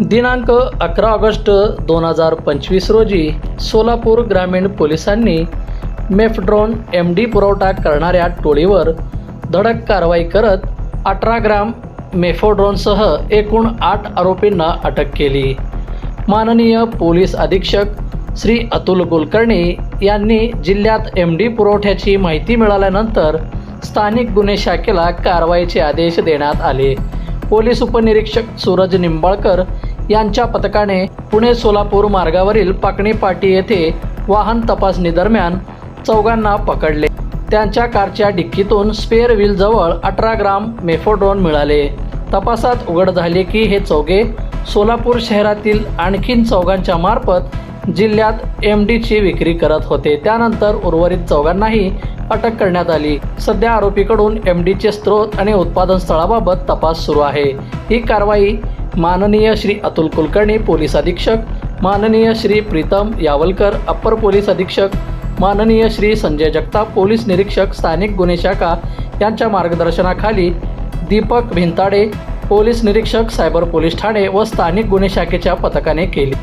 दिनांक अकरा ऑगस्ट दोन हजार पंचवीस रोजी सोलापूर ग्रामीण पोलिसांनी मेफड्रोन एम डी पुरवठा करणाऱ्या टोळीवर धडक कारवाई करत अठरा ग्राम मेफोड्रोनसह एकूण आठ आरोपींना अटक केली. माननीय पोलीस अधीक्षक श्री अतुल कुलकर्णी यांनी जिल्ह्यात एम डी पुरवठ्याची माहिती मिळाल्यानंतर स्थानिक गुन्हे शाखेला कारवाईचे आदेश देण्यात आले. पोलीस उपनिरीक्षक सूरज निंबाळकर यांच्या पथकाने पुणे सोलापूर मार्गावरील पाकणी पाटी येथे वाहन तपासणी दरम्यान चौघांना पकडले. त्यांच्या कारच्या डिक्कीतून स्पेअर व्हीलजवळ अठरा ग्राम मेफोड्रोन मिळाले. तपासात उघड झाले की हे चौघे सोलापूर शहरातील आणखीन चौघांच्या मार्फत जिल्ह्यात एम डीची विक्री करत होते. त्यानंतर उर्वरित चौघांनाही अटक करण्यात आली. सध्या आरोपीकडून एम डीचे स्रोत आणि उत्पादन स्थळाबाबत तपास सुरू आहे. ही कारवाई माननीय श्री अतुल कुलकर्णी पोलीस अधीक्षक माननीय श्री प्रीतम यावलकर अप्पर पोलीस अधीक्षक माननीय श्री संजय जगताप पोलीस निरीक्षक स्थानिक गुन्हे शाखा यांच्या मार्गदर्शनाखाली दीपक भिंताडे पोलीस निरीक्षक सायबर पोलीस ठाणे व स्थानिक गुन्हे शाखेच्या पथकाने केली.